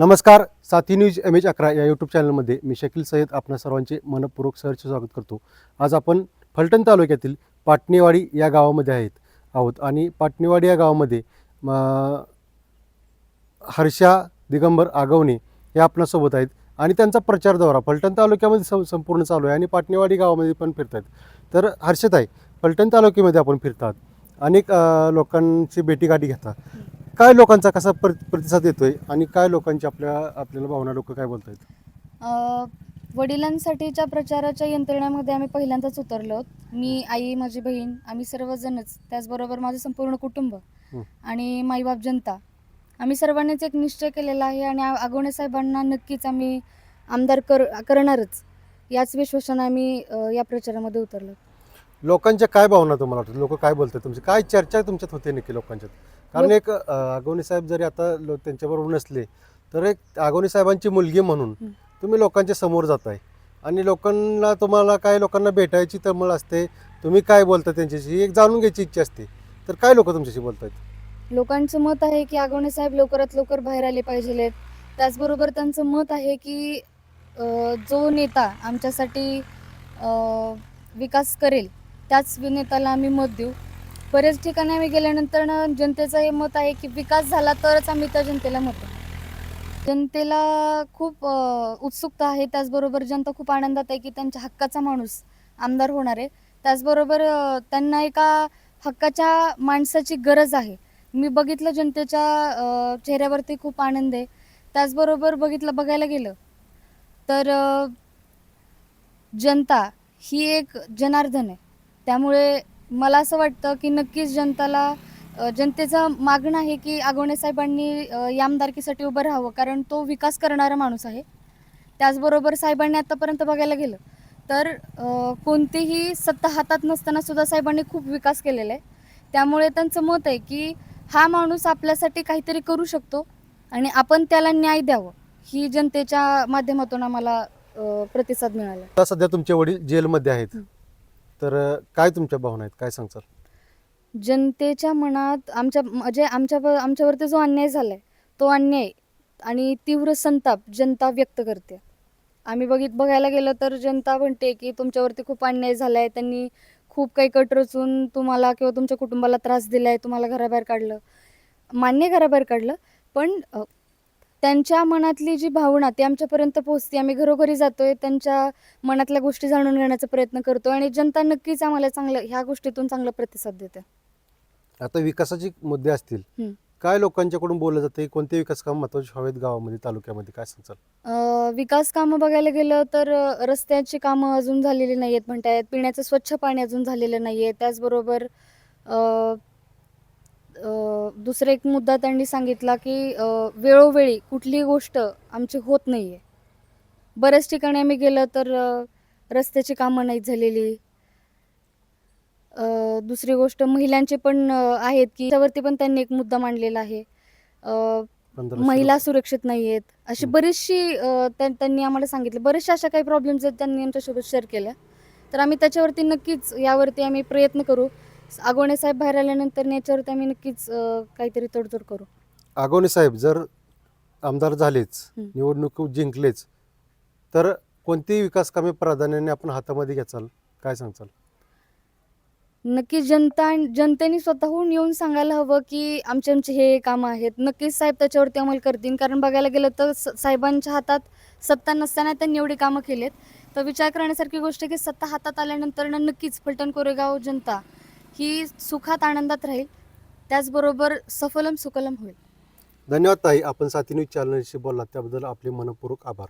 नमस्कार साथी news M H अकरा या यूट्यूब चॅनलमध्ये मी शकील सय्यद आपणा सर्वांचे मनपूर्वक सहर्ष स्वागत करतो. आज आपण फलटण तालुक्यातील पाटणेवाडी या गावामध्ये आहेत आहोत. आणि पाटणेवाडी या गावामध्ये हर्षा दिगंबर आगवणे हे आपणासोबत आहेत. आणि त्यांचा प्रचार दौरा फलटण तालुक्यामध्ये सं संपूर्ण चालू आहे आणि पाटणेवाडी गावामध्ये पण फिरत आहेत तर हर्षताई फलटण तालुक्यामध्ये आपण फिरतात. अनेक लोकांची भेटीगाठी घेतात. काय लोकांचा कसा प्र प्रतिसाद येतोय आणि काय लोकांची आपल्या आपल्याला भावना लोक काय बोलत आहेत अ, वडिलांसाठीच्या प्रचाराच्या यंत्रणेमध्ये आम्ही पहिल्यांदाच उतरलो. मी आई माझी बहीण आम्ही सर्वजणच त्याचबरोबर माझं संपूर्ण कुटुंब. आणि माईबाप जनता आम्ही सर्वांनीच एक निश्चय केलेला आहे आणि आ- आगवणे साहेबांना नक्कीच आम्ही आमदार कर करणारच. याच विश्वासाने आम्ही या प्रचारामध्ये उतरलो. लोकांच्या काय भावना तुम्हाला लोक काय बोलतात तुमची? काय चर्चा तुमच्यात होते नक्की लोकांच्यात? कारण एक आगवणे साहेब जरी आता लो- त्यांच्याबरोबर नसले तर एक आगवणे साहेबांची मुलगी म्हणून. तुम्ही लोकांच्या समोर जाताय. आणि लोकांना तुम्हाला काय लोकांना भेटायची तळमळ असते तुम्ही काय बोलता त्यांच्याशी एक जाणून घ्यायची इच्छा असते. तर काय लोक तुमच्याशी बोलतायत? लोकांचं मत आहे की आगवणे साहेब लवकरात लवकर बाहेर आले पाहिजेत त्याचबरोबर त्यांचं मत आहे की जो नेता आमच्यासाठी विकास करेल त्याच नेत्याला आम्ही मत देऊ. बरेच ठिकाणी आम्ही गेल्यानंतर जनतेचं हे मत आहे की विकास झाला तरच आम्ही त्या जनतेला मत जनतेला खूप उत्सुकता आहे. त्याचबरोबर जनता खूप आनंदात आहे की त्यांच्या हक्काचा माणूस आमदार होणार आहे. त्याचबरोबर त्यांना एका हक्काच्या माणसाची गरज आहे. मी बघितलं जनतेच्या चेहऱ्यावरती खूप आनंद आहे. त्याचबरोबर बघितलं बघायला गेलं तर जनता ही एक जनार्दन आहे. त्यामुळे मला असं वाटतं की नक्कीच जनताला जनतेचं मागणं आहे की आगवणे साहेबांनी या आमदारकीसाठी उभं राहावं. कारण तो विकास करणारा माणूस आहे. त्याचबरोबर साहेबांनी आतापर्यंत बघायला गेलं तर कोणतीही सत्ता हातात नसताना सुद्धा साहेबांनी खूप विकास केलेला आहे. त्यामुळे त्यांचं मत आहे की हा माणूस आपल्यासाठी काहीतरी करू शकतो आणि आपण त्याला न्याय द्यावं. ही जनतेच्या माध्यमातून आम्हाला प्रतिसाद मिळाला. सध्या तुमचे वडील जेलमध्ये आहेत. तर काय तुमच्या भावना आहेत? काय सांगचाल? जनतेच्या मनात आमच्या म्हणजे आमच्या आमच्यावरती जो अन्याय झालाय तो अन्याय आणि तीव्र संताप जनता व्यक्त करते. आम्ही बघित बघायला गेलं तर जनता म्हणते की तुमच्यावरती खूप अन्याय झालाय त्यांनी खूप काही कट रचून तुम्हाला किंवा तुमच्या कुटुंबाला त्रास दिलाय तुम्हाला घराबाहेर काढलं. मान्य घराबाहेर काढलं पण त्यांच्या मनातली जी भावना ती आमच्यापर्यंत पोहोचते. आम्ही घरोघरी जातोय त्यांच्या मनातल्या गोष्टी जाणून घेण्याचा प्रयत्न करतो आणि जनता नक्कीच आम्हाला चांगलं ह्या गोष्टीतून चांगला प्रतिसाद देते. आता विकासाचे मुद्दे असतील. काय लोकांच्याकडून बोललं जाते कोणते विकास काम महत्त्वाचे हवेत गावामध्ये तालुक्यामध्ये? काय सांगचाल अ, विकास कामं बघायला गेलं तर रस्त्याची कामं अजून झालेली नाही आहेत म्हणतायत. पिण्याचं स्वच्छ पाणी अजून झालेलं नाही आहे त्याचबरोबर दुसरा एक मुद्दा त्यांनी सांगितला की वेळोवेळी कुठलीही गोष्ट आमची होत नाही आहे बऱ्याच ठिकाणी आम्ही गेलं तर रस्त्याची कामं नाहीत झालेली. दुसरी गोष्ट महिलांचे पण आहेत की त्यावरती पण त्यांनी एक मुद्दा मांडलेला आहे. महिला. सुरक्षित नाही आहेत अशी. बरीचशी त्यांनी आम्हाला सांगितलं. बरेचशा अशा काही प्रॉब्लेम्स आहेत त्यांनी आमच्यासोबत शेअर केल्या. तर आम्ही त्याच्यावरती नक्कीच यावरती आम्ही प्रयत्न करू. आगवणे साहेब बाहेर आल्यानंतर याच्यावरती आम्ही नक्कीच अ, काहीतरी तडजोड करू. आगवणे साहेब जर आमदार झालेच हं. निवडणूक जिंकलेच तर कोणतीही विकास कामे प्राधान्याने आपण हातामध्ये घ्याचाल? काय सांगचाल? नक्कीच जनता जनतेने स्वतःहून येऊन सांगायला हवं की आमचे आमचे हे कामं आहेत. नक्कीच साहेब त्याच्यावरती अंमल करतील. कारण बघायला गेलं तर स- साहेबांच्या हातात सत्ता नसताना त्यांनी एवढी कामं केलेत. तर विचार करण्यासारखी गोष्ट आहे की सत्ता हातात आल्यानंतर ना नक्कीच फलटण कोरेगाव जनता ही सुखात आनंदात राहील. त्याचबरोबर सफलम सुकलम होईल. धन्यवाद ताई. आपण साथी न्यूज चॅनलशी बोललात. त्याबद्दल आपले मनपूर्वक आभार.